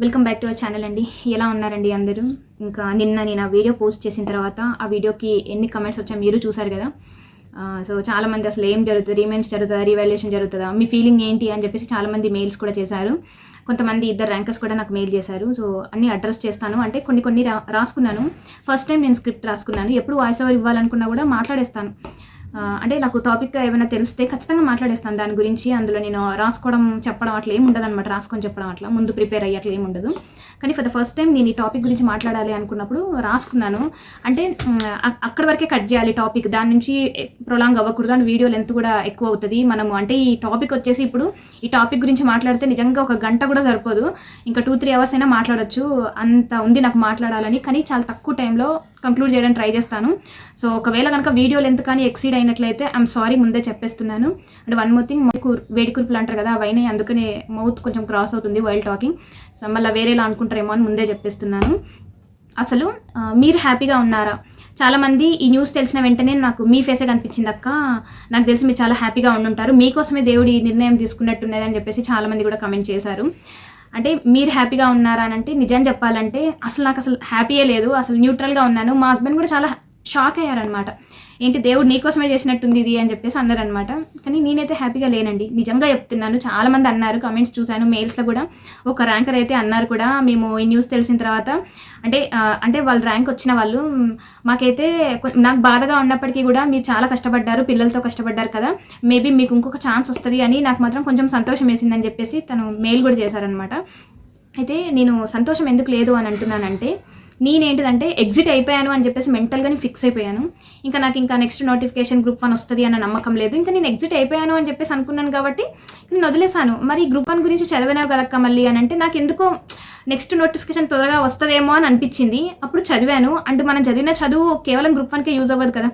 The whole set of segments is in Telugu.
Welcome back to our channel అండి. ఎలా ఉన్నారండి అందరూ? ఇంకా నిన్న నేను ఆ వీడియో పోస్ట్ చేసిన తర్వాత ఆ వీడియోకి ఎన్ని కమెంట్స్ వచ్చా మీరు చూసారు కదా? సో చాలామంది అసలు ఏం జరుగుతుంది? రీమెంట్స్ జరుగుతుందా? రీవాల్యుయేషన్ జరుగుతుందా? మీ ఫీలింగ్ ఏంటి అని చెప్పేసి చాలామంది మెయిల్స్ కూడా చేశారు. కొంతమంది ఇద్దరు ర్యాంకర్స్ కూడా నాకు మెయిల్ చేశారు. సో అన్ని అడ్రస్ చేస్తాను. అంటే కొన్ని కొన్ని రా రాసుకున్నాను. ఫస్ట్ టైం నేను స్క్రిప్ట్ రాసుకున్నాను. ఎప్పుడు వాయిస్ ఓవర్ ఇవ్వాలనుకున్నా కూడా మాట్లాడేస్తాను. అంటే నాకు టాపిక్ ఏమైనా తెలిస్తే ఖచ్చితంగా మాట్లాడేస్తాను దాని గురించి. అందులో నేను రాసుకోవడం చెప్పడం అట్లా ఏమి ఉండదు అనమాట రాసుకొని చెప్పడం అట్లా. ముందు ప్రిపేర్ అయ్యి అట్లా ఏమి ఉండదు. కానీ ఫర్ ద ఫస్ట్ టైం నేను ఈ టాపిక్ గురించి మాట్లాడాలి అనుకున్నప్పుడు రాసుకున్నాను. అంటే అక్కడ వరకే కట్ చేయాలి టాపిక్ దాని నుంచి ప్రొలాంగ్ అవ్వకూడదు. అండ్ వీడియో లెంత్ కూడా ఎక్కువ అవుతుంది. మనము అంటే ఈ టాపిక్ వచ్చేసి ఇప్పుడు ఈ టాపిక్ గురించి మాట్లాడితే నిజంగా ఒక గంట కూడా సరిపోదు. ఇంకా టూ త్రీ అవర్స్ అయినా మాట్లాడొచ్చు. అంత ఉంది నాకు మాట్లాడాలని. కానీ చాలా తక్కువ టైంలో కంక్లూడ్ చేయడానికి ట్రై చేస్తాను. సో ఒకవేళ కనుక వీడియో లెంత్ కానీ ఎక్సీడ్ అయినట్లయితే ఐఎమ్ సారీ ముందే చెప్పేస్తున్నాను. అండ్ వన్ మోర్ థింగ్ వేడి కురుపులు అంటారు కదా అవైనా అందుకనే మౌత్ కొంచెం క్రాస్ అవుతుంది వైల్ టాకింగ్ సో మళ్ళీ వేరేలా అనుకుంటారేమో అని ముందే చెప్పేస్తున్నాను. అసలు మీరు హ్యాపీగా ఉన్నారా? చాలామంది ఈ న్యూస్ తెలిసిన వెంటనే నాకు మీ ఫేసే కనిపించింది అక్క. నాకు తెలిసి మీరు చాలా హ్యాపీగా ఉండుంటారు. మీకోసమే దేవుడు ఈ నిర్ణయం తీసుకున్నట్టున్నది అని చెప్పేసి చాలామంది కూడా కమెంట్ చేశారు. అంటే మీరు హ్యాపీగా ఉన్నారా అని అంటే నిజం చెప్పాలంటే అసలు నాకు అసలు హ్యాపీయే లేదు అసలు న్యూట్రల్గా ఉన్నాను. మా హస్బెండ్ కూడా చాలా షాక్ అయ్యారనమాట ఏంటి దేవుడు నీకోసమే చేసినట్టుంది ఇది అని చెప్పేసి అన్నారనమాట కానీ నేనైతే హ్యాపీగా లేనండి. నిజంగా చెప్తున్నాను. చాలామంది అన్నారు కమెంట్స్ చూశాను మెయిల్స్లో కూడా ఒక ర్యాంకర్ అయితే అన్నారు కూడా. మేము ఈ న్యూస్ తెలిసిన తర్వాత అంటే అంటే వాళ్ళు ర్యాంక్ వచ్చిన వాళ్ళు మాకైతే నాకు బాధగా ఉన్నప్పటికీ కూడా మీరు చాలా కష్టపడ్డారు పిల్లలతో కష్టపడ్డారు కదా. మేబీ మీకు ఇంకొక ఛాన్స్ వస్తుంది అని నాకు మాత్రం కొంచెం సంతోషం వేసిందని చెప్పేసి తను మెయిల్ కూడా చేశారనమాట అయితే నేను సంతోషం ఎందుకు లేదు అని అంటున్నానంటే నేనేంటిదంటే ఎగ్జిట్ అయిపోయాను అని చెప్పేసి మెంటల్గా నేను ఫిక్స్ అయిపోయాను. ఇంకా నాకు ఇంకా నెక్స్ట్ నోటిఫికేషన్ గ్రూప్ వన్ వస్తుంది అన్న నమ్మకం లేదు. ఇంకా నేను ఎగ్జిట్ అయిపోయాను అని చెప్పేసి అనుకున్నాను కాబట్టి నేను వదిలేశాను. మరి గ్రూప్ వన్ గురించి చదివినావు కదక్క మళ్ళీ అని అంటే నాకు ఎందుకో నెక్స్ట్ నోటిఫికేషన్ త్వరగా వస్తుందేమో అని అనిపించింది. అప్పుడు చదివాను. అండ్ మనం చదివిన చదువు కేవలం గ్రూప్ వన్కే యూజ్ అవ్వదు కదా.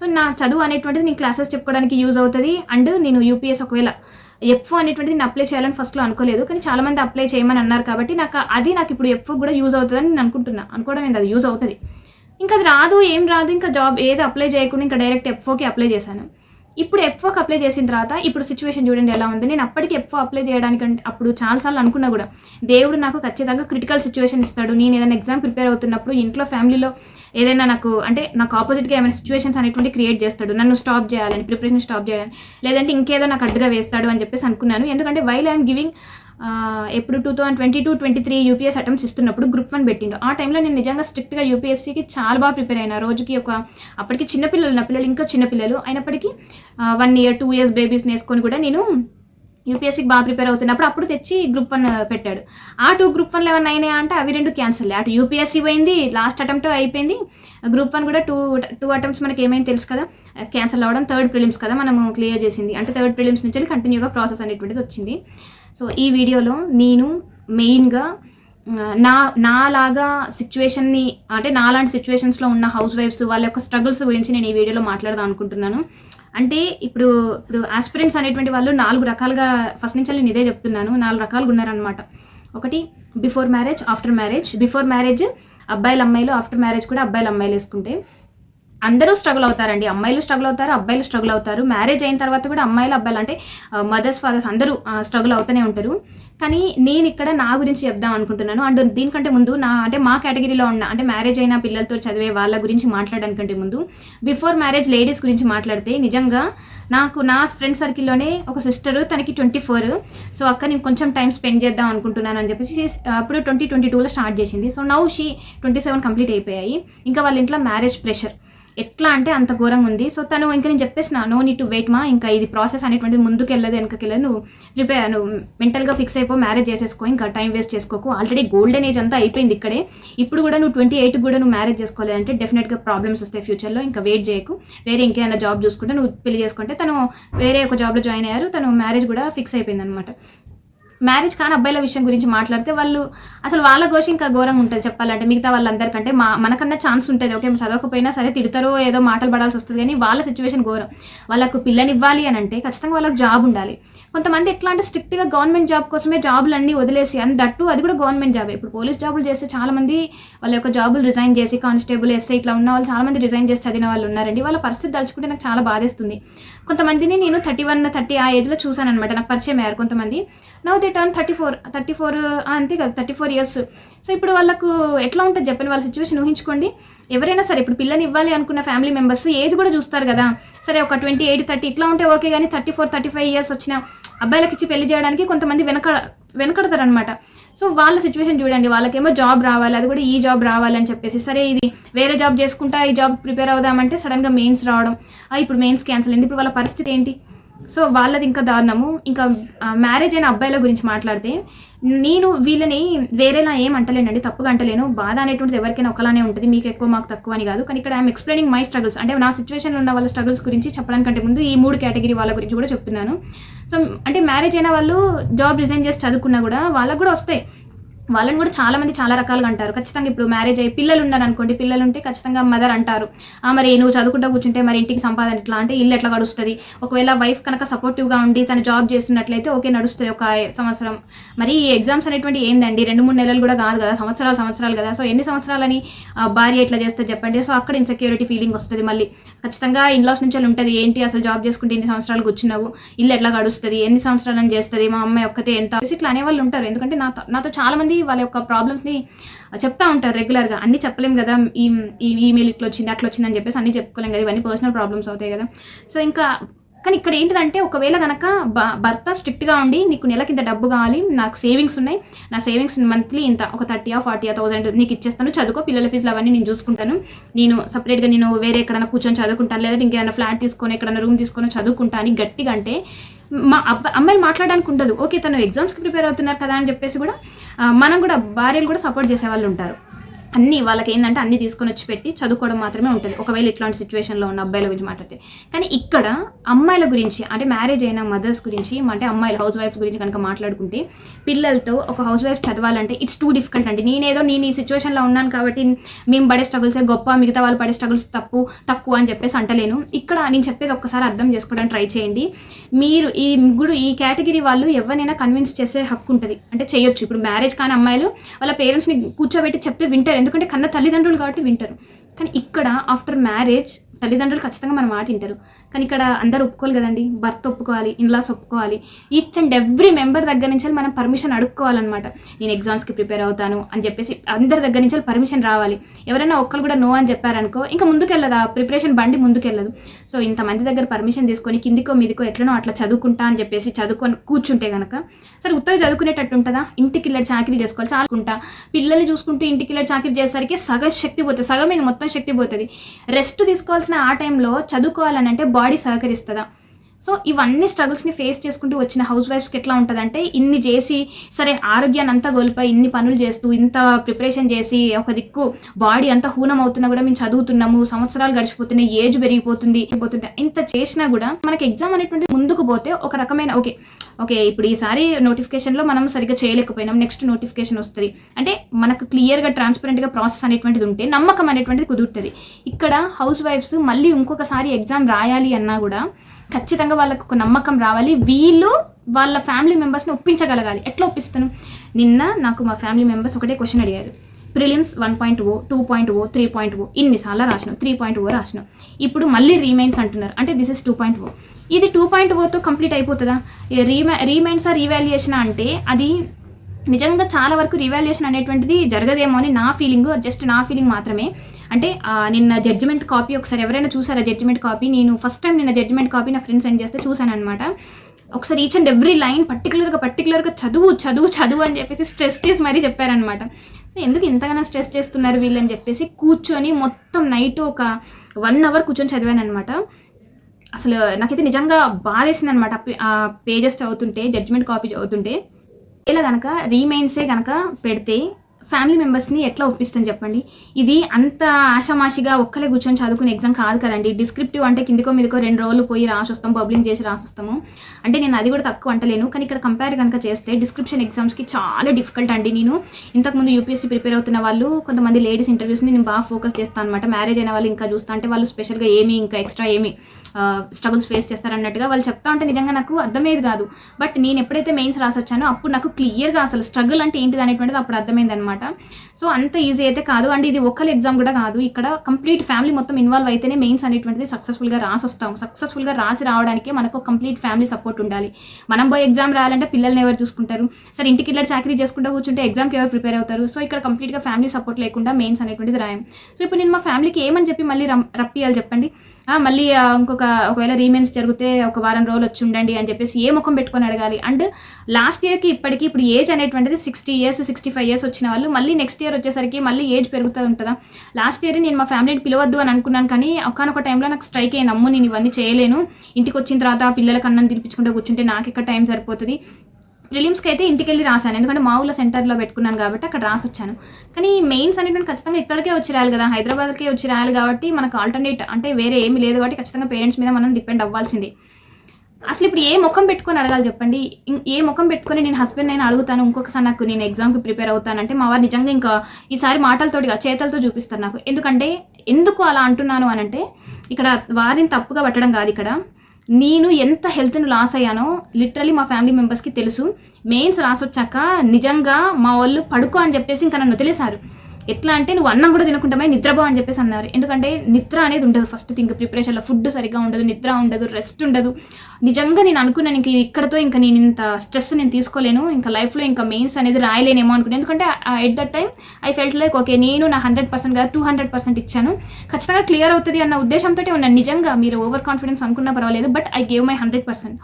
సో నా చదువు అనేటువంటిది నేను క్లాసెస్ చెప్పుకోవడానికి యూజ్ అవుతుంది. అండ్ నేను యూపీఎస్ ఒకవేళ ఎఫ్ అనేటువంటిది నేను అప్లై చేయాలని ఫస్ట్లో అనుకోలేదు కానీ చాలా మంది అప్లై చేయమని అన్నారు కాబట్టి నాకు అది నాకు ఇప్పుడు ఎఫ్ కూడా యూజ్ అవుతుందని నేను అనుకుంటున్నా. అనుకోవడం ఏంది? అది యూజ్ అవుతుంది. ఇంకా అది రాదు ఏం రాదు ఇంకా జాబ్ ఏది అప్లై చేయకుండా ఇంకా డైరెక్ట్ ఎఫ్ఓకి అప్లై చేశాను. ఇప్పుడు ఎఫ్ఓకి అప్లై చేసిన తర్వాత ఇప్పుడు సిచ్యువేషన్ చూడండి ఎలా ఉంది. నేను అప్పటికి ఎఫ్ఓ అప్లై చేయడానికి అప్పుడు చాలాసార్లు అనుకున్నా కూడా దేవుడు నాకు ఖచ్చితంగా క్రిటికల్ సిచ్యువేషన్ ఇస్తాడు. నేను ఏదైనా ఎగ్జామ్ ప్రిపేర్ అవుతున్నప్పుడు ఇంట్లో ఫ్యామిలీలో ఏదైనా నాకు అంటే నాకు ఆపోజిట్గా ఏమైనా సిచ్యువేషన్స్ అనేటువంటి క్రియేట్ చేస్తాడు. నన్ను స్టాప్ చేయాలని ప్రిపరేషన్ స్టాప్ చేయాలని లేదంటే ఇంకేదో నాకు అడ్డుగా వేస్తాడు అని చెప్పేసి అనుకున్నాను. ఎందుకంటే వైల్ ఐఎమ్ గివింగ్ ఎప్పుడు two thousand twenty two twenty three UPSC attempts ఇస్తున్నప్పుడు గ్రూప్ వన్ పెట్టిండు. ఆ టైంలో నేను నిజంగా స్ట్రిక్ట్గా యూపీఎస్సీకి చాలా బాగా ప్రిపేర్ అయినా. రోజుకి ఒక అప్పటికి చిన్నపిల్లలు నా పిల్లలు ఇంకా చిన్నపిల్లలు అయినప్పటికీ one year two years babies వేసుకొని కూడా నేను యూపీఎస్సీకి బాగా ప్రిపేర్ అవుతున్నప్పుడు అప్పుడు తెచ్చి గ్రూప్ వన్ పెట్టాడు. ఆ టూ గ్రూప్ వన్లు ఏమైనా అయినాయా అంటే అవి రెండు క్యాన్సిల్ అటు యూపీఎస్సీ పోయింది లాస్ట్ అటెంప్ట్ అయిపోయింది. గ్రూప్ వన్ కూడా టూ టూ అటెంప్ట్స్ మనకి ఏమైంది తెలుసు కదా క్యాన్సిల్ అవ్వడం థర్డ్ ప్రిలిమ్స్ కదా మనము క్లియర్ చేసింది. అంటే థర్డ్ ప్రిలిమ్స్ నుంచి కంటిన్యూగా ప్రాసెస్ అనేటువంటిది వచ్చింది. సో ఈ వీడియోలో నేను మెయిన్గా నా నాలాగా సిచ్యువేషన్ని అంటే నాలాంటి సిచ్యువేషన్స్లో ఉన్న హౌస్ వైఫ్స్ వాళ్ళ యొక్క స్ట్రగుల్స్ గురించి నేను ఈ వీడియోలో మాట్లాడదాం అనుకుంటున్నాను. అంటే ఇప్పుడు ఇప్పుడు ఆస్పిరెంట్స్ అనేటువంటి వాళ్ళు నాలుగు రకాలుగా ఫస్ట్ నుంచి నేను ఇదే చెప్తున్నాను. నాలుగు రకాలుగా ఉన్నారనమాట ఒకటి before marriage after marriage before marriage అబ్బాయిలు అమ్మాయిలు ఆఫ్టర్ మ్యారేజ్ కూడా అబ్బాయిలు అమ్మాయిలు వేసుకుంటే అందరూ స్ట్రగుల్ అవుతారండి. అమ్మాయిలు స్ట్రగుల్ అవుతారు అబ్బాయిలు స్ట్రగుల్ అవుతారు. మ్యారేజ్ అయిన తర్వాత కూడా అమ్మాయిలు అబ్బాయిలు అంటే uh, మదర్స్ ఫాదర్స్ అందరూ uh, స్ట్రగుల్ అవుతూనే ఉంటారు. కానీ నేను ఇక్కడ నా గురించి చెప్దాం అనుకుంటున్నాను. అండ్ దీనికంటే ముందు నా అంటే మా కేటగిరీలో ఉన్న అంటే మ్యారేజ్ అయిన పిల్లలతో చదివే వాళ్ళ గురించి మాట్లాడడానికంటే ముందు బిఫోర్ మ్యారేజ్ లేడీస్ గురించి మాట్లాడితే నిజంగా నాకు నా ఫ్రెండ్ సర్కిల్లోనే ఒక సిస్టర్ తనకి ట్వంటీ ఫోర్. సో అక్క నేను కొంచెం టైం స్పెండ్ చేద్దాం అనుకుంటున్నాను అని చెప్పేసి అప్పుడు ట్వంటీ ట్వంటీ టూలో స్టార్ట్ చేసింది. So now she twenty seven complete అయిపోయాయి. ఇంకా వాళ్ళ ఇంట్లో మ్యారేజ్ ప్రెషర్. ఎట్లా అంటే అంత ఘోరంగా ఉంది. సో తను ఇంకా నేను చెప్పేసిన నో నీ టు వెయిట్ మా ఇంకా ఇది ప్రాసెస్ అనేటువంటిది ముందుకు వెళ్ళదు వెనకకి వెళ్ళదు. నువ్వు ప్రిపేర్ నువ్వు మెంటల్గా ఫిక్స్ అయిపో మ్యారేజ్ చేసేసుకో ఇంకా టైం వేస్ట్ చేసుకోకు. ఆల్రెడీ గోల్డెన్ ఏజ్ అంతా అయిపోయింది ఇక్కడే. ఇప్పుడు కూడా నువ్వు ట్వంటీ ఎయిట్ కూడా నువ్వు మ్యారేజ్ చేసుకోలేదంటే డెఫినెట్గా ప్రాబ్లమ్స్ వస్తాయి ఫ్యూచర్లో ఇంకా వెయిట్ చేయకు. వేరే ఇంకేమైనా జాబ్ చూసుకుంటే నువ్వు పెళ్ళి చేసుకుంటే తను వేరే ఒక జాబ్లో జాయిన్ అయ్యారు. తను మ్యారేజ్ కూడా ఫిక్స్ అయిపోయింది అనమాట మ్యారేజ్ కాని అబ్బాయిల విషయం గురించి మాట్లాడితే వాళ్ళు అసలు వాళ్ళ ఘోష ఇంకా ఘోరంగా ఉంటుంది చెప్పాలంటే. మిగతా వాళ్ళందరికంటే మా మనకన్నా ఛాన్స్ ఉంటుంది. ఓకే చదవకపోయినా సరే తిడతారో ఏదో మాటలు పడాల్సి వస్తుంది కానీ వాళ్ళ సిచ్యువేషన్ ఘోరం. వాళ్ళకు పిల్లనివ్వాలి అని అంటే ఖచ్చితంగా వాళ్ళకి జాబ్ ఉండాలి. కొంతమంది ఎట్లా అంటే స్ట్రిక్ట్గా గవర్నమెంట్ జాబ్ కోసమే జాబులు అన్నీ వదిలేసి అని దట్టు అది కూడా గవర్నమెంట్ జాబే ఇప్పుడు పోలీస్ జాబులు చేస్తే చాలా మంది వాళ్ళ యొక్క జాబులు రిజైన్ చేసి కానిస్టేబుల్ ఎస్ఐ ఇట్లా ఉన్న వాళ్ళు చాలా మంది రిజైన్ చేసి చదివిన వాళ్ళు ఉన్నారండి. వాళ్ళ పరిస్థితి తలుచుకుంటే నాకు చాలా బాధేస్తుంది. కొంతమందిని నేను థర్టీ వన్ థర్టీ ఆ ఏజ్లో చూసాను అనమాట నాకు పరిచయం అయ్యారు కొంతమంది. Now they turn thirty four thirty four అంతే కదా థర్టీ ఫోర్ ఇయర్స్ సో ఇప్పుడు వాళ్ళకు ఎట్లా ఉంటుంది చెప్పండి వాళ్ళ సిచ్యువేషన్ ఊహించుకోండి. ఎవరైనా సరే ఇప్పుడు పిల్లని ఇవ్వాలి అనుకున్న ఫ్యామిలీ మెంబర్స్ ఏజ్ కూడా చూస్తారు కదా. సరే ఒక ట్వంటీ ఎయిట్ థర్టీ ఇట్లా ఉంటే ఓకే కానీ thirty four thirty five years వచ్చిన అబ్బాయిలకి ఇచ్చి పెళ్ళి చేయడానికి కొంతమంది వెనక వెనకడతారనమాట సో వాళ్ళ సిచ్యువేషన్ చూడండి వాళ్ళకేమో జాబ్ రావాలి అది కూడా ఈ జాబ్ రావాలని చెప్పేసి సరే ఇది వేరే జాబ్ చేసుకుంటా ఈ జాబ్ ప్రిపేర్ అవుదామంటే సడన్గా మెయిన్స్ రావడం. ఇప్పుడు మెయిన్స్ క్యాన్సిల్ అయింది. ఇప్పుడు వాళ్ళ పరిస్థితి ఏంటి? సో వాళ్ళది ఇంకా దారుణము. ఇంకా మ్యారేజ్ అయిన అబ్బాయిల గురించి మాట్లాడితే నేను వీళ్ళని వేరేలా ఏం అంటలేనండి తప్పుగా అంటలేను. బాధ అనేటువంటిది ఎవరికైనా ఒకలానే ఉంటుంది మీకు ఎక్కువ మాకు తక్కువ అని కాదు. కానీ ఇక్కడ ఐఎమ్ ఎక్స్ప్లెయినింగ్ మై స్ట్రగుల్స్ అంటే నా సిచ్యువేషన్లో ఉన్న వాళ్ళ స్ట్రగుల్స్ గురించి చెప్పడానికంటే ముందు ఈ మూడు కేటగిరీ వాళ్ళ గురించి కూడా చెప్తున్నాను. సో అంటే మ్యారేజ్ అయిన వాళ్ళు జాబ్ రిజైన్ చేసి చదువుకున్నా కూడా వాళ్ళకు కూడా వస్తాయి. వాళ్ళని కూడా చాలా మంది చాలా రకాలుగా అంటారు. ఖచ్చితంగా ఇప్పుడు మ్యారేజ్ అయ్యి పిల్లలు ఉన్నారు అనుకోండి పిల్లలు ఉంటే ఖచ్చితంగా మదర్ అంటారు. "ఆ, మరి నువ్వు చదువుకుంటా కూర్చుంటే మరి ఇంటికి సంపాదన ఎట్లా? అంటే ఇల్లు ఎట్లా గడుస్తుంది? ఒకవేళ వైఫ్ కనుక సపోర్టివ్గా ఉండి తను జాబ్ చేస్తున్నట్లయితే ఓకే నడుస్తుంది ఒక సంవత్సరం. మరి ఈ ఎగ్జామ్స్ అనేటువంటి ఏందండి? రెండు మూడు నెలలు కూడా కాదు కదా సంవత్సరాలు సంవత్సరాలు కదా. సో ఎన్ని సంవత్సరాలని భార్య ఎట్లా చేస్తే చెప్పండి? సో అక్కడ ఇన్సెక్యూరిటీ ఫీలింగ్ వస్తుంది మళ్ళీ. ఖచ్చితంగా ఇన్లాస్ నుంచి ఉంటుంది ఏంటి అసలు జాబ్ చేసుకుంటే ఎన్ని సంవత్సరాలు కూర్చున్నావు? ఇల్లు ఎట్లా గడుస్తుంది? ఎన్ని సంవత్సరాలని చేస్తుంది? మా అమ్మాయి ఒక్కతే ఎంత? ఇట్లా అనేవాళ్ళు ఉంటారు. ఎందుకంటే నాతో నాతో చాలా మంది వాళ్ళ యొక్క ప్రాబ్లమ్స్ని చెప్తా ఉంటారు రెగ్యులర్గా అన్ని చెప్పలేం కదా ఈ ఈ ఈమెయిల్ ఇట్లా వచ్చింది అట్లా వచ్చిందని చెప్పేసి అన్ని చెప్పుకోలేం కదా ఇవన్నీ పర్సనల్ ప్రాబ్లమ్స్ అవుతాయి కదా. సో ఇంకా కానీ ఇక్కడ ఏంటిదంటే ఒకవేళ కనుక భర్త స్ట్రిక్ట్గా ఉండి నీకు నెలకి ఇంత డబ్బు కావాలి నాకు సేవింగ్స్ ఉన్నాయి నా సేవింగ్స్ మంత్లీ ఇంత ఒక థర్టీ ఆ ఫార్టీ థౌసండ్ నీకు ఇచ్చేస్తాను చదువుకో పిల్లల ఫీజులు అవన్నీ నేను చూసుకుంటాను నేను సపరేట్గా నేను వేరే ఎక్కడైనా కూర్చొని చదువుకుంటాను లేదా ఇంకేదైనా ఫ్లాట్ తీసుకొని ఎక్కడైనా రూమ్ తీసుకొని చదువుకుంటాను గట్టిగా అంటే మా అబ్బా అమ్మాయిలు మాట్లాడడానికి ఉండదు. ఓకే తను ఎగ్జామ్స్కి ప్రిపేర్ అవుతున్నారు కదా అని చెప్పేసి కూడా మనం కూడా భార్యలు కూడా సపోర్ట్ చేసే వాళ్ళు ఉంటారు. అన్ని వాళ్ళకి ఏంటంటే అన్ని తీసుకొని వచ్చి పెట్టి చదువుకోవడం మాత్రమే ఉంటుంది. ఒకవేళ ఇట్లాంటి సిచ్యువేషన్లో ఉన్న అబ్బాయిల గురించి మాట్లాడితే. కానీ ఇక్కడ అమ్మాయిల గురించి అంటే మ్యారేజ్ అయిన మదర్స్ గురించి అంటే అమ్మాయిల హౌస్ వైఫ్స్ గురించి కనుక మాట్లాడుకుంటే పిల్లలతో ఒక హౌస్ వైఫ్ చదవాలంటే ఇట్స్ టూ డిఫికల్ట్ అండి. నేనేదో నేను ఈ సిచ్యువేషన్లో ఉన్నాను కాబట్టి మేము పడే స్ట్రగుల్సే గొప్ప మిగతా వాళ్ళు పడే స్ట్రగుల్స్ తప్పు తక్కువ అని చెప్పేసి అంటలేను. ఇక్కడ నేను చెప్పేది ఒక్కసారి అర్థం చేసుకోవడానికి ట్రై చేయండి. మీరు ఈ ముగ్గురు ఈ కేటగిరీ వాళ్ళు ఎవరినైనా కన్విన్స్ చేసే హక్కు ఉంటుంది. అంటే చేయొచ్చు. ఇప్పుడు మ్యారేజ్ కాని అమ్మాయిలు వాళ్ళ పేరెంట్స్ని కూర్చోబెట్టి చెప్తే వింటారు ఎందుకంటే కన్న తల్లిదండ్రులు కాబట్టి వింటారు. కానీ ఇక్కడ ఆఫ్టర్ మ్యారేజ్ తల్లిదండ్రులు ఖచ్చితంగా మన మాట వింటారు. కానీ ఇక్కడ అందరు ఒప్పుకోవాలి కదండి. భర్త ఒప్పుకోవాలి ఇన్లాస్ ఒప్పుకోవాలి. ఈచ్ అండ్ ఎవ్రీ మెంబర్ దగ్గర నుంచి మనం పర్మిషన్ అడుక్కోవాలన్నమాట. నేను ఎగ్జామ్స్కి ప్రిపేర్ అవుతాను అని చెప్పేసి అందరి దగ్గర నుంచి పర్మిషన్ రావాలి. ఎవరైనా ఒక్కరు కూడా నో అని చెప్పారనుకో ఇంకా ముందుకెళ్ళదు. ఆ ప్రిపరేషన్ బండి ముందుకెళ్ళదు. సో ఇంతమంది దగ్గర పర్మిషన్ తీసుకొని కిందికో మీదికో ఎట్లనో అట్లా చదువుకుంటా అని చెప్పేసి చదువుకొని కూర్చుంటే కనుక సరే ఉత్తగా చదువుకునేటట్టు ఉంటుందా? ఇంటికి వెళ్ళి చాకరీ చేసుకోవాలి చాలుకుంటా. పిల్లల్ని చూసుకుంటూ ఇంటికి వెళ్ళి చాకరీ చేసేసరికి సగం శక్తి పోతుంది. సగమైన మొత్తం శక్తి పోతుంది. రెస్ట్ తీసుకోవాల్సిన ఆ టైంలో చదువుకోవాలని అంటే బాడీ సహకరిస్తుందా? సో ఇవన్నీ స్ట్రగుల్స్ని ఫేస్ చేసుకుంటూ వచ్చిన హౌస్ వైఫ్స్కి ఎట్లా ఉంటుందంటే ఇన్ని చేసి సరే ఆరోగ్యాన్ని అంతా కోల్పోయి ఇన్ని పనులు చేస్తూ ఇంత ప్రిపరేషన్ చేసి ఒక దిక్కు బాడీ అంతా హూనం అవుతున్నా కూడా మేము చదువుతున్నాము సంవత్సరాలు గడిచిపోతున్నాయి ఏజ్ పెరిగిపోతుంది పోతుంది. ఇంత చేసినా కూడా మనకి ఎగ్జామ్ అనేటువంటి ముందుకు పోతే ఒక రకమైన ఓకే ఓకే ఇప్పుడు ఈసారి నోటిఫికేషన్లో మనం సరిగ్గా చేయలేకపోయినాం నెక్స్ట్ నోటిఫికేషన్ వస్తుంది. అంటే మనకు క్లియర్గా ట్రాన్స్పరెంట్గా ప్రాసెస్ అనేటువంటిది ఉంటే నమ్మకం అనేటువంటిది కుదురుతుంది. ఇక్కడ హౌస్ వైఫ్స్ మళ్ళీ ఇంకొకసారి ఎగ్జామ్ రాయాలి అన్నా కూడా ఖచ్చితంగా వాళ్ళకు ఒక నమ్మకం రావాలి. వీళ్ళు వాళ్ళ ఫ్యామిలీ మెంబర్స్ని ఒప్పించగలగాలి. ఎట్లా ఒప్పిస్తాను? నిన్న నాకు మా ఫ్యామిలీ మెంబర్స్ ఒకటే క్వశ్చన్ అడిగారు. Prelims one point o two point o three point o ఇన్నిసార్లు రాసినాం త్రీ పాయింట్ ఓ రాసినాం ఇప్పుడు మళ్ళీ రీమైన్స్ అంటున్నారు. అంటే this is two point o. ఇది టూ పాయింట్ ఓతో కంప్లీట్ అయిపోతుందా? రీమై రీమైన్స్ ఆర్ రీవాల్యుయేషన్ అంటే అది నిజంగా చాలా వరకు రివాల్యుయేషన్ అనేటువంటిది జరగదేమో అని నా ఫీలింగ్ జస్ట్ నా ఫీలింగ్ మాత్రమే. అంటే నిన్న జడ్జిమెంట్ కాపీ ఒకసారి ఎవరైనా చూసారా జడ్జిమెంట్ కాపీ నేను ఫస్ట్ టైం నిన్న జడ్జిమెంట్ కాపీ నా ఫ్రెండ్ సెండ్ చేస్తే చూసాను అనమాట ఒకసారి ఈచ్ అండ్ ఎవ్రీ లైన్ పర్టికులర్గా పర్టికులర్గా చదువు చదువు చదువు అని చెప్పేసి స్ట్రెస్ చేసి మరీ చెప్పారనమాట సో ఎందుకు ఇంతగానో స్ట్రెస్ చేస్తున్నారు వీళ్ళని చెప్పేసి కూర్చొని మొత్తం నైట్ ఒక వన్ అవర్ కూర్చొని చదివాను అనమాట అసలు నాకైతే నిజంగా బాధేసింది అనమాట ఆ పేజెస్ చదువుతుంటే జడ్జిమెంట్ కాపీ చదువుతుంటే. ఇలా కనుక రీమైన్సే కనుక పెడితే ఫ్యామిలీ మెంబర్స్ని ఎట్లా ఒప్పిస్తాను చెప్పండి? ఇది అంత ఆషామాషిగా ఒక్కలే కూర్చొని చదువుకునే ఎగ్జామ్ కాదు కదండి. డిస్క్రిప్టివ్ అంటే కిందికో మీదకో రెండు రోజులు పోయి రాసి వస్తాం పబ్లింగ్ చేసి రాసిస్తాము. అంటే నేను అది కూడా తక్కువ అంటలేను. కానీ ఇక్కడ కంపేర్ కనుక చేస్తే డిస్క్రిప్షన్ ఎగ్జామ్స్కి చాలా డిఫికల్ట్ అండి నేను. ఇంతకుముందు యూపీఎస్సీ ప్రిపేర్ అవుతున్న వాళ్ళు కొంతమంది లేడీస్ ఇంటర్వ్యూస్ని నేను బాగా ఫోకస్ చేస్తాను అనమాట మ్యారేజ్ అయిన వాళ్ళు ఇంకా చూస్తా అంటే వాళ్ళు స్పెషల్గా ఏమి ఇంకా ఎక్స్ట్రా ఏమి స్ట్రగుల్స్ ఫేస్ చేస్తారన్నట్టుగా వాళ్ళు చెప్తా ఉంటే నిజంగా నాకు అర్థమయ్యేది కాదు. బట్ నేను ఎప్పుడైతే మెయిన్స్ రాసొచ్చానో అప్పుడు నాకు క్లియర్గా అసలు స్ట్రగుల్ అంటే ఏంటిది అనేటువంటిది అప్పుడు అర్థమైంది అనమాట సో అంత ఈజీ అయితే కాదు. అండ్ ఇది ఒక్కరి ఎగ్జామ్ కూడా కాదు. ఇక్కడ కంప్లీట్ ఫ్యామిలీ మొత్తం ఇన్వాల్వ్ అయితేనే మెయిన్స్ అనేటువంటిది సక్సెస్ఫుల్గా రాసి వస్తాం సక్సెస్ఫుల్గా రాసి రావడానికి మనకు కంప్లీట్ ఫ్యామిలీ సపోర్ట్ ఉండాలి. మనం పోయి ఎగ్జామ్ రాయాలంటే పిల్లల్ని ఎవరు చూసుకుంటారు? సరే ఇంటికి వెళ్ళి చాకరీ చేసుకుంటూ కూర్చుంటే ఎగ్జామ్కి ఎవరు ప్రిపేర్ అవుతారు? సో ఇక్కడ కంప్లీట్గా ఫ్యామిలీ సపోర్ట్ లేకుండా మెయిన్స్ అనేటువంటిది రాయం. సో ఇప్పుడు నేను మా ఫ్యామిలీకి ఏమని చెప్పి మళ్ళీ రప్పియాలి చెప్పండి? మళ్ళీ ఇంకొక ఒకవేళ రీమెన్స్ జరిగితే ఒక వారం రోజులు వచ్చి ఉండండి అని చెప్పేసి ఏ ముఖం పెట్టుకొని అడగాలి. అండ్ లాస్ట్ ఇయర్కి ఇప్పటికి ఇప్పుడు ఏజ్ అనేటువంటిది sixty years sixty five years వచ్చిన వాళ్ళు మళ్ళీ నెక్స్ట్ ఇయర్ వచ్చేసరికి మళ్ళీ ఏజ్ పెరుగుతూ ఉంటుందా? లాస్ట్ ఇయర్ నేను మా ఫ్యామిలీని పిలవద్దు అని అనుకున్నాను కానీ ఒకనొక టైంలో నాకు స్ట్రైక్ అయ్యి అమ్ము నేను ఇవన్నీ చేయలేను. ఇంటికి వచ్చిన తర్వాత పిల్లలకి అన్నం తినిపించుకుంటూ కూర్చుంటే నాకు ఎక్కడ టైం సరిపోతుంది? ప్రిలిమ్స్కి అయితే ఇంటికి వెళ్ళి రాశాను. ఎందుకంటే మా ఊళ్ళో సెంటర్లో పెట్టుకున్నాను కాబట్టి అక్కడ రాసి వచ్చాను కానీ మెయిన్స్ అనేటువంటి ఖచ్చితంగా ఇక్కడికే వచ్చి రాయాలి కదా. హైదరాబాద్కే వచ్చి రాయాలి కాబట్టి మనకు ఆల్టర్నేట్ అంటే వేరే ఏమీ లేదు కాబట్టి ఖచ్చితంగా పేరెంట్స్ మీద మనం డిపెండ్ అవ్వాల్సింది. అసలు ఇప్పుడు ఏ ముఖం పెట్టుకొని అడగాలి చెప్పండి? ఏ ముఖం పెట్టుకొని నేను హస్బెండ్ నేను అడుగుతాను ఇంకొకసారి నాకు నేను ఎగ్జామ్కి ప్రిపేర్ అవుతానంటే మా వారు నిజంగా ఇంకా ఈసారి మాటలతోటిగా చేతలతో చూపిస్తారు నాకు. ఎందుకంటే ఎందుకు అలా అంటున్నాను అని అంటే ఇక్కడ వారిని తప్పుగా పట్టడం కాదు ఇక్కడ. నేను ఎంత హెల్త్ను లాస్ అయ్యానో లిటరలీ మా ఫ్యామిలీ మెంబర్స్కి తెలుసు. మెయిన్స్ రాసొచ్చాక నిజంగా మా వాళ్ళు పడుకో అని చెప్పేసి ఇంకా నన్ను వదిలేశారు. ఎట్లా అంటే నువ్వు అన్నం కూడా తినకుండా నిద్రపో అని చెప్పేసి అన్నారు. ఎందుకంటే నిద్ర అనేది ఉండదు ఫస్ట్ థింక్ ప్రిపరేషన్లో ఫుడ్ సరిగ్గా ఉండదు నిద్ర ఉండదు రెస్ట్ ఉండదు. నిజంగా నేను అనుకున్నాను ఇంక ఇక్కడతో ఇంకా నేను ఇంత స్ట్రెస్ నేను తీసుకోలేను ఇంకా లైఫ్లో ఇంకా మెయిన్స్ అనేది రాయలేనేమో అనుకున్నాను ఎందుకంటే at that time I felt like okay నేను నా హండ్రెడ్ పర్సెంట్ కదా టూ హండ్రెడ్ పర్సెంట్ ఇచ్చాను. ఖచ్చితంగా క్లియర్ అవుతుంది అన్న ఉద్దేశంతో ఉన్నాను. నిజంగా మీరు ఓవర్ కాన్ఫిడెన్స్ అనుకున్నా పర్వాలేదు but I gave my hundred percent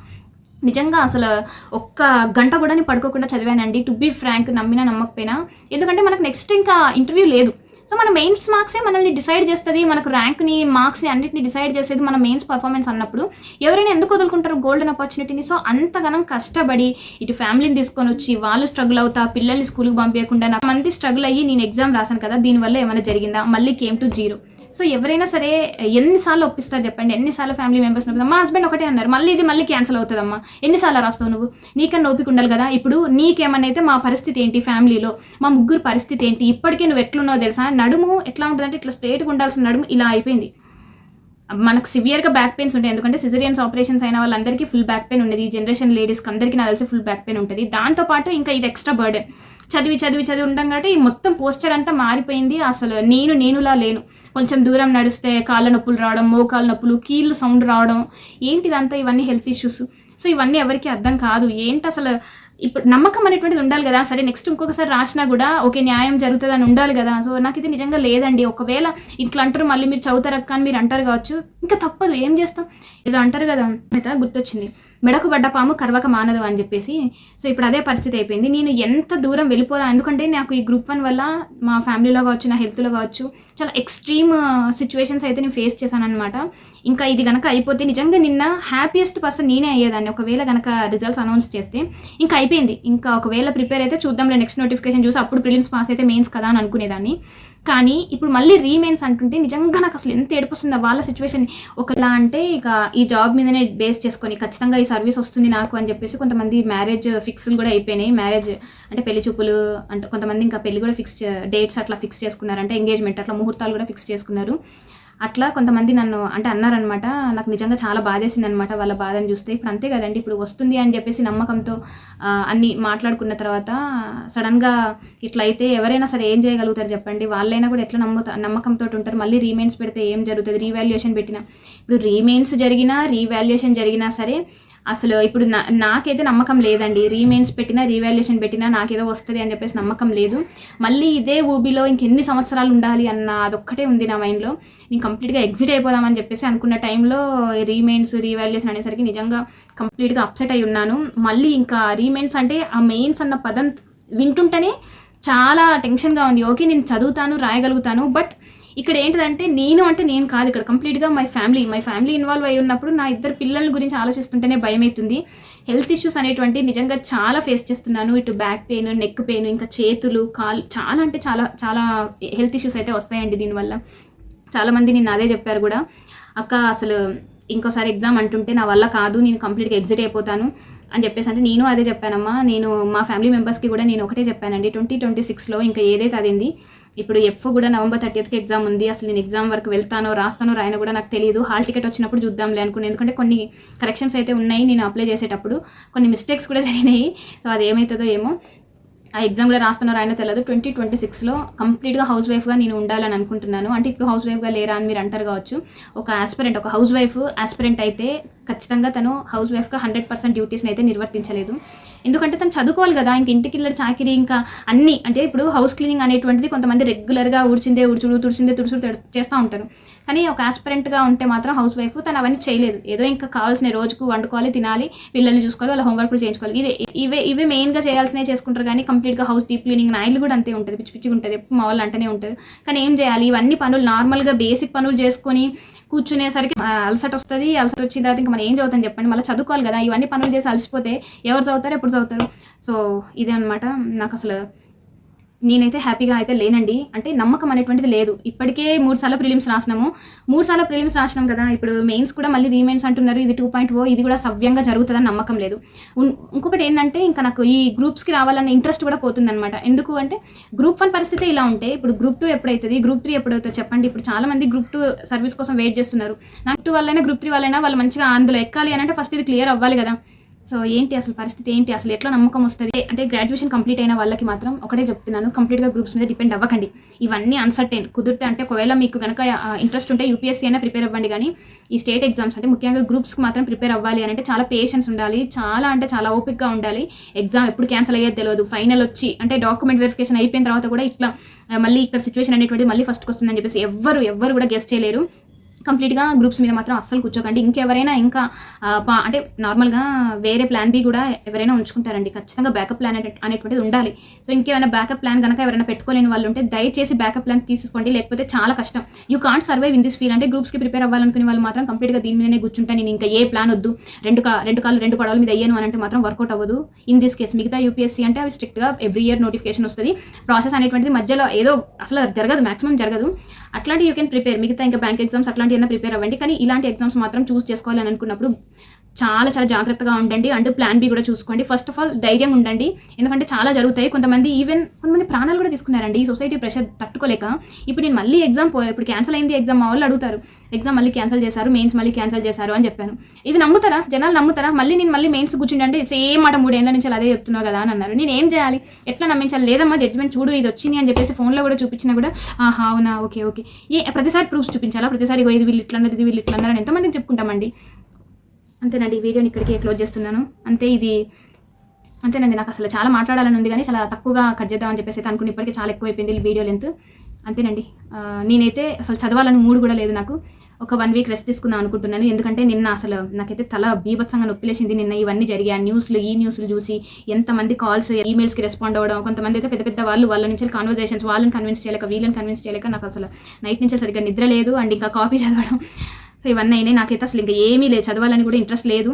నిజంగా అసలు ఒక్క గంట కూడా నేను పడుకోకుండా చదివానండి. టు బీ ఫ్రాంక్ నమ్మినా నమ్మకపోయినా. ఎందుకంటే మనకు నెక్స్ట్ ఇంకా ఇంటర్వ్యూ లేదు. సో మన మెయిన్స్ మార్క్సే మనల్ని డిసైడ్ చేస్తుంది మనకు ర్యాంక్ని మార్క్స్ని అన్నిటిని డిసైడ్ చేసేది మన మెయిన్స్ పర్ఫార్మెన్స్ అన్నప్పుడు ఎవరైనా ఎందుకు వదులుకుంటారు గోల్డెన్ ఆపర్చునిటీని సో అంతగానం కష్టపడి ఇటు ఫ్యామిలీని తీసుకొని వచ్చి వాళ్ళు స్ట్రగుల్ అవుతా పిల్లల్ని స్కూల్కి పంపించకుండా నా మంది స్ట్రగుల్ అయ్యి నేను ఎగ్జామ్ రాశాను కదా దీనివల్ల ఏమైనా జరిగిందా? మళ్ళీ కేమ్ టు జీరో సో ఎవరైనా సరే ఎన్నిసార్లు ఒప్పిస్తారు చెప్పండి ఎన్నిసార్లు ఫ్యామిలీ మెంబర్స్ మా హస్బెండ్ ఒకటే అన్నారు మళ్ళీ ఇది మళ్ళీ క్యాన్సిల్ అవుతుందమ్మా. ఎన్నిసార్లు రాస్తావు నువ్వు? నీకన్నా ఓపిక ఉండాలి కదా. ఇప్పుడు నీకేమన్నా అయితే మా పరిస్థితి ఏంటి ఫ్యామిలీలో మా ముగ్గురు పరిస్థితి ఏంటి? ఇప్పటికే నువ్వు ఎట్లున్నావు తెలుసా? నడుము ఎట్లా ఉంటుందంటే ఇట్లా స్ట్రేట్గా ఉండాల్సిన నడుము ఇలా అయిపోయింది. మనకు సివియర్గా బ్యాక్ పెయిన్స్ ఉంటాయి. ఎందుకంటే సిజరియన్స్ ఆపరేషన్స్ అయిన వాళ్ళందరికీ ఫుల్ బ్యాక్ పెయిన్ ఉండేది. ఈ జనరేషన్ లేడీస్కి అందరికీ నా తెలిసి ఫుల్ బ్యాక్ పెయిన్ ఉంటుంది. దాంతోపాటు ఇంకా ఇది ఎక్స్ట్రా బర్డెన్ చదివి చదివి చదివి ఉండడం కాబట్టి ఈ మొత్తం పోస్చర్ అంతా మారిపోయింది. అసలు నేను నేనులా లేను. కొంచెం దూరం నడిస్తే కాళ్ళ నొప్పులు రావడం మోకాళ్ళ నొప్పులు కీళ్ళు సౌండ్ రావడం ఏంటిదంతా ఇవన్నీ హెల్త్ ఇష్యూస్ సో ఇవన్నీ ఎవరికి అర్థం కాదు. ఏంటి అసలు ఇప్పుడు నమ్మకం అనేటువంటిది ఉండాలి కదా. సరే నెక్స్ట్ ఇంకొకసారి రాసినా కూడా ఓకే న్యాయం జరుగుతుంది అని ఉండాలి కదా. సో నాకు ఇది నిజంగా లేదండి. ఒకవేళ ఇట్లా అంటారు మళ్ళీ మీరు చదువుతారు అక్క అని మీరు అంటారు కావచ్చు. ఇంకా తప్పదు. ఏం చేస్తాం? ఏదో అంటారు కదా అయితే గుర్తొచ్చింది. మెడకు పడ్డ పాము కరవక మానదు అని చెప్పేసి సో ఇప్పుడు అదే పరిస్థితి అయిపోయింది. నేను ఎంత దూరం వెళ్ళిపోదా ఎందుకంటే నాకు ఈ గ్రూప్ వన్ వల్ల మా ఫ్యామిలీలో కావచ్చు నా హెల్త్లో కావచ్చు చాలా ఎక్స్ట్రీమ్ సిచ్యువేషన్స్ అయితే నేను ఫేస్ చేశాను అనమాట ఇంకా ఇది కనుక అయిపోతే నిజంగా నిన్న హ్యాపీయెస్ట్ పర్సన్ నేనే అయ్యేదాన్ని. ఒకవేళ కనుక రిజల్ట్స్ అనౌన్స్ చేస్తే ఇంకా అయిపోయింది. ఇంకా ఒకవేళ ప్రిపేర్ అయితే చూద్దాంలే నెక్స్ట్ నోటిఫికేషన్ చూసి అప్పుడు ప్రిలిమ్స్ పాస్ అయితే మెయిన్స్ కదా అని అనుకునేదాన్ని. కానీ ఇప్పుడు మళ్ళీ రీమెయిన్స్ అంటుంటే నిజంగా నాకు అసలు ఎంత ఏడిపోస్తుందో వాళ్ళ సిచ్యువేషన్ ఒకలా అంటే ఇక ఈ జాబ్ మీదనే బేస్ చేసుకొని ఖచ్చితంగా ఈ సర్వీస్ వస్తుంది నాకు అని చెప్పేసి కొంతమంది మ్యారేజ్ ఫిక్స్లు కూడా అయిపోయినాయి. మ్యారేజ్ అంటే పెళ్ళి చూపులు అంటే కొంతమంది ఇంకా పెళ్ళి కూడా ఫిక్స్ డేట్స్ అట్లా ఫిక్స్ చేసుకున్నారు అంటే ఎంగేజ్మెంట్ అట్లా ముహూర్తాలు కూడా ఫిక్స్ చేసుకున్నారు. అట్లా కొంతమంది నన్ను అంటే అన్నారనమాట నాకు నిజంగా చాలా బాధేసింది అనమాట వాళ్ళ బాధను చూస్తే. ఇప్పుడు అంతే కదండి ఇప్పుడు వస్తుంది అని చెప్పేసి నమ్మకంతో అన్ని మాట్లాడుకున్న తర్వాత సడన్గా ఇట్లా అయితే ఎవరైనా సరే ఏం చేయగలుగుతారు చెప్పండి. వాళ్ళైనా కూడా ఎట్లా నమ్ముతా నమ్మకంతో ఉంటారు. మళ్ళీ రీమైన్స్ పెడితే ఏం జరుగుతుంది? రీవాల్యుయేషన్ పెట్టినా ఇప్పుడు రీమైన్స్ జరిగినా రీవాల్యుయేషన్ జరిగినా సరే అసలు ఇప్పుడు నా నాకైతే నమ్మకం లేదండి. రీమెయిన్స్ పెట్టినా రీవాల్యుయేషన్ పెట్టినా నాకేదో వస్తుంది అని చెప్పేసి నమ్మకం లేదు. మళ్ళీ ఇదే ఊబిలో ఇంకెన్ని సంవత్సరాలు ఉండాలి అన్న అదొక్కటే ఉంది నా మైండ్లో. నేను కంప్లీట్గా ఎగ్జిట్ అయిపోదామని చెప్పేసి అనుకున్న టైంలో రీమెయిన్స్ రీవాల్యుయేషన్ అనేసరికి నిజంగా కంప్లీట్గా అప్సెట్ అయి ఉన్నాను. మళ్ళీ ఇంకా రీమెయిన్స్ అంటే ఆ మెయిన్స్ అన్న పదం వింటుంటేనే చాలా టెన్షన్గా ఉంది. ఓకే నేను చదువుతాను రాయగలుగుతాను బట్ ఇక్కడ ఏంటిదంటే నేను అంటే నేను కాదు ఇక్కడ కంప్లీట్గా my family my family involve అయి ఉన్నప్పుడు నా ఇద్దరు పిల్లల గురించి ఆలోచిస్తుంటేనే భయం అవుతుంది హెల్త్ ఇష్యూస్ అనేటువంటి నిజంగా చాలా ఫేస్ చేస్తున్నాను. ఇటు బ్యాక్ పెయిన్ నెక్ పెయిన్ ఇంకా చేతులు కాలు చాలా అంటే చాలా చాలా హెల్త్ ఇష్యూస్ అయితే వస్తాయండి దీనివల్ల. చాలామంది నిన్న అదే చెప్పారు కూడా. అక్క అసలు ఇంకోసారి ఎగ్జామ్ అంటుంటే నా వల్ల కాదు నేను కంప్లీట్గా ఎగ్జిట్ అయిపోతాను అని చెప్పేసి అంటే నేను అదే చెప్పానమ్మా. నేను మా ఫ్యామిలీ మెంబర్స్కి కూడా నేను ఒకటే చెప్పానండి. ట్వంటీ ట్వంటీ సిక్స్లో ఇంకా ఏదైతే అదింది ఇప్పుడు ఎఫ్ కూడా నవంబర్ థర్టీత్కి ఎగ్జామ్ ఉంది. అసలు నేను ఎగ్జామ్ వరకు వెళ్తానో రాస్తానో రాయనో కూడా నాకు తెలియదు. హాల్ టికెట్ వచ్చినప్పుడు చూద్దాంలే అనుకున్నాను ఎందుకంటే కొన్ని కరెక్షన్స్ అయితే ఉన్నాయి నేను అప్లై చేసేటప్పుడు. కొన్ని మిస్టేక్స్ కూడా జరిగినాయి. సో అది ఏమవుతుందో ఏమో. ఆ ఎగ్జామ్ కూడా రాస్తున్నా రాయనో తెలియదు ట్వంటీ ట్వంటీ సిక్స్లో కంప్లీట్గా హౌస్ వైఫ్గా నేను ఉండాలని అనుకుంటున్నాను. అంటే ఇప్పుడు హౌస్ వైఫ్గా లేరా అని మీరు అంటారు కావచ్చు. ఒక ఆస్పిరెంట్ ఒక హౌస్ వైఫ్ ఆస్పిరెంట్ అయితే ఖచ్చితంగా తను హౌస్ వైఫ్గా హండ్రెడ్ పర్సెంట్ డ్యూటీస్ని అయితే నిర్వర్తించలేదు. ఎందుకంటే తను చదువుకోవాలి కదా ఇంక ఇంటికి వెళ్ళి చాకిరి ఇంకా అన్ని అంటే ఇప్పుడు హౌస్ క్లీనింగ్ అనేటువంటిది కొంతమంది రెగ్యులర్గా ఊడ్చిందే ఊడ్చుడు తుడిచిందే తుడుచుడు చేస్తూ ఉంటారు. కానీ ఒక ఆస్పిరెంట్గా ఉంటే మాత్రం హౌస్ వైఫ్ తను అవన్నీ చేయలేదు. ఏదో ఇంకా కావాల్సిన రోజుకు వండుకోవాలి తినాలి పిల్లల్ని చూసుకోవాలి వాళ్ళ హోంవర్క్లు చేయించుకోవాలి. ఇదే ఇవే ఇవే మెయిన్గా చేయాల్సినవి చేసుకుంటారు కానీ కంప్లీట్గా హౌస్ డీప్ క్లీనింగ్ నాయిల్ కూడా అంతే ఉంటుంది. పిచ్చి పిచ్చిగా ఉంటుంది. ఎప్పుడు మా వాళ్ళు అంటనే ఉంటుంది కానీ ఏం చేయాలి? ఇవన్నీ పనులు నార్మల్గా బేసిక్ పనులు చేసుకొని కూర్చునేసరికి అలసట వస్తుంది. అలసట వచ్చిన తర్వాత ఇంకా మనం ఏం చదువుతాం చెప్పండి? మళ్ళీ చదువుకోవాలి కదా. ఇవన్నీ పనులు చేసి అలసిపోతే ఎవరు చదువుతారు? ఎప్పుడు చదువుతారు? సో ఇదే అనమాట నాకు అసలు నేనైతే హ్యాపీగా అయితే లేనండి. అంటే నమ్మకం అనేటువంటిది లేదు. ఇప్పటికే మూడు సార్లు ప్రిలిమ్స్ రాసినాము. మూడు సార్లు ప్రిలిమ్స్ రాసినాం కదా. ఇప్పుడు మెయిన్స్ కూడా మళ్ళీ రీమెయిన్స్ అంటున్నారు. ఇది టూ పాయింట్ ఓ ఇది కూడా సవ్యంగా జరుగుతుందని నమ్మకం లేదు. ఇంకొకటి ఏంటంటే ఇంకా నాకు ఈ గ్రూప్స్కి రావాలన్న ఇంట్రెస్ట్ కూడా పోతుందన్నమాట. ఎందుకు అంటే గ్రూప్ వన్ పరిస్థితి ఇలా ఉంటే ఇప్పుడు గ్రూప్ టూ ఎప్పుడైతుంది? గ్రూప్ త్రీ ఎప్పుడవుతుంది? చెప్పండి. ఇప్పుడు చాలా మంది గ్రూప్ టూ సర్వీస్ కోసం వెయిట్ చేస్తున్నారు. నాకు టూ వాళ్ళైనా గ్రూప్ త్రీ వాళ్ళైనా వాళ్ళు మంచిగా అందులో ఎక్కాలి అని అంటే ఫస్ట్ ఇది క్లియర్ అవ్వాలి కదా. సో ఏంటి అసలు పరిస్థితి ఏంటి అసలు ఎట్లా నమ్మకం వస్తుంది? అంటే గ్రాడ్యుయేషన్ కంప్లీట్ అయిన వాళ్ళకి మాత్రం ఒకటే చెప్తున్నాను కంప్లీట్గా గ్రూప్స్ మీద డిపెండ్ అవ్వకండి. ఇవన్నీ అన్సర్టైన్ కుదిరితే అంటే ఒకవేళ మీకు కనుక ఇంట్రెస్ట్ ఉంటే యూపీఎస్సీ అయినా ప్రిపేర్ అవ్వండి కానీ ఈ స్టేట్ ఎగ్జామ్స్ అంటే ముఖ్యంగా గ్రూప్స్కి మాత్రం ప్రిపేర్ అవ్వాలి అని అంటే చాలా పేషెన్స్ ఉండాలి చాలా అంటే చాలా ఓపిక్గా ఉండాలి. ఎగ్జామ్ ఎప్పుడు క్యాన్సిల్ అయ్యేది తెలియదు ఫైనల్ వచ్చి అంటే డాక్యుమెంట్ వెరిఫికేషన్ అయిపోయిన తర్వాత కూడా ఇట్లా మళ్ళీ ఇక్కడ సిచ్యువేషన్ అనేటువంటిది మళ్ళీ ఫస్ట్కి వస్తుందని చెప్పేసి ఎవ్వరు ఎవ్వరు కూడా గెస్ట్ చేయలేరు. కంప్లీట్గా గ్రూప్స్ మీద మాత్రం అస్సలు కూర్చోకండి. ఇంకెవరైనా ఇంకా అంటే నార్మల్గా వేరే ప్లాన్ బి కూడా ఎవరైనా ఉంచుకుంటారండి. ఖచ్చితంగా బ్యాకప్ ప్లాన్ అనేటువంటిది ఉండాలి. సో ఇంకేమైనా బ్యాకప్ ప్లాన్ కనుక ఎవరైనా పెట్టుకోలేని వాళ్ళు ఉంటే దయచేసి బ్యాకప్ ప్లాన్ తీసుకోండి. లేకపోతే చాలా కష్టం. You can't survive in this field అంటే గ్రూప్స్కి ప్రిపేర్ అవ్వాలనుకునే వాళ్ళు మాత్రం కంప్లీట్గా దీని మీదనే కూర్చుంటే. నేను ఇంకా ఏ ప్లాన్ వద్దు. రెండు కా రెండు కాళ్ళు రెండు పడవల మీద అయ్యాను అని అంటే మాత్రం వర్కౌట్ అవ్వదు. ఇన్ దిస్ కేస్ మిగతా యూపీఎస్సీ అంటే అవి స్ట్రిక్ట్గా ఎవ్రీ ఇయర్ నోటిఫికేషన్ వస్తుంది. ప్రాసెస్ అనేటువంటిది మధ్యలో ఏదో అసలు జరగదు. మాక్సిమం జరగదు. అట్లాంటి యూ కెన్ ప్రిపేర్ మిగతా ఇంకా బ్యాంక్ ఎగ్జామ్స్ అట్లాంటి అయినా ప్రిపేర్ అవ్వండి. కానీ ఇలాంటి ఎగ్జామ్స్ మాత్రం చూస్ చేసుకోవాలని అనుకున్నప్పుడు చాలా చాలా జాగ్రత్తగా ఉండండి. అండ్ ప్లాన్ బి కూడా చూసుకోండి. ఫస్ట్ ఆఫ్ ఆల్ ధైర్యం ఉండండి. ఎందుకంటే చాలా జరుగుతాయి. కొంతమంది ఈవెన్ కొంతమంది ప్రాణాలు కూడా తీసుకున్నారండి. ఈ సొసైటీ ప్రెషర్ తట్టుకోలేక. ఇప్పుడు నేను మళ్ళీ ఎగ్జామ్ ఇప్పుడు క్యాన్సిల్ అయింది ఎగ్జామ్ మా వాళ్ళు అడుగుతారు. ఎగ్జామ్ మళ్ళీ క్యాన్సిల్ చేశారు మెయిన్స్ మళ్ళీ క్యాన్సిల్ చేశారు అని చెప్పాను. ఇది నమ్ముతారా? జనాలు నమ్ముతారా? మళ్ళీ నేను మళ్ళీ మెయిన్స్ కూర్చుంటే సేమ్ మాట మూడేళ్ళ నుంచి అదే చెప్తున్నావు కదా అని అన్నారు. నేను ఏం చేయాలి? ఎట్లా నమ్మించాలి? లేదమ్మా జడ్జ్మెంట్ చూడు ఇది వచ్చింది అని చెప్పేసి ఫోన్లో కూడా చూపించినా కూడా ఆహా అవునా? Okay okay. ఏ ప్రతిసారి ప్రూఫ్స్ చూపించాలా? ప్రతిసారి ఇది వీళ్ళు ఇట్లా అన్నారు ఇది వీళ్ళు ఇట్లా అన్నారు అని ఎంతమందికి చెప్పుకుంటామండి? అంతేనండి ఈ వీడియోని ఇక్కడికే క్లోజ్ చేస్తున్నాను. అంతే ఇది అంతేనండి నాకు అసలు చాలా మాట్లాడాలని ఉంది కానీ చాలా తక్కువగా కట్ చేద్దామని చెప్పేసి అయితే అనుకుని ఇప్పటికే చాలా ఎక్కువ అయిపోయింది ఈ వీడియో లెంత్. అంతేనండి నేనైతే అసలు చదవాలని మూడు కూడా లేదు నాకు. ఒక వన్ వీక్ రెస్ట్ తీసుకుందాం అనుకుంటున్నాను. ఎందుకంటే నిన్న అసలు నాకైతే తల బీభత్సంగా నొప్పిలేసింది. నిన్న ఇవన్నీ జరిగాయి. న్యూస్లు ఈ న్యూస్లు చూసి ఎంతమంది కాల్స్ ఈమెయిల్స్కి రెస్పాండ్ అవ్వడం కొంతమంది అయితే పెద్ద పెద్ద వాళ్ళు వాళ్ళ నుంచి కాన్వర్జేషన్స్ వాళ్ళని కన్విన్స్ చేయలేక వీళ్ళని కన్విన్స్ చేయలేక నాకు అసలు నైట్ నుంచి సరిగ్గా నిద్ర లేదు. అండ్ ఇంకా కాపీ చదవడం. సో ఇవన్నీ అయినాయి. నాకైతే అసలు ఇంకా ఏమీ లేదు. చదవాలని కూడా ఇంట్రెస్ట్ లేదు.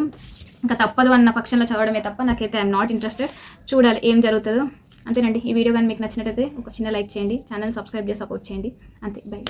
ఇంకా తప్పదు అన్న పక్షంలో చదవడమే తప్ప నాకైతే ఐఎమ్ నాట్ ఇంట్రెస్టెడ్ చూడాలి ఏం జరుగుతుందో. అంతేనండి. ఈ వీడియో కానీ మీకు నచ్చినట్టయితే ఒక చిన్న లైక్ చేయండి. ఛానల్ సబ్స్క్రైబ్ చేసి సపోర్ట్ చేయండి. అంతే. బై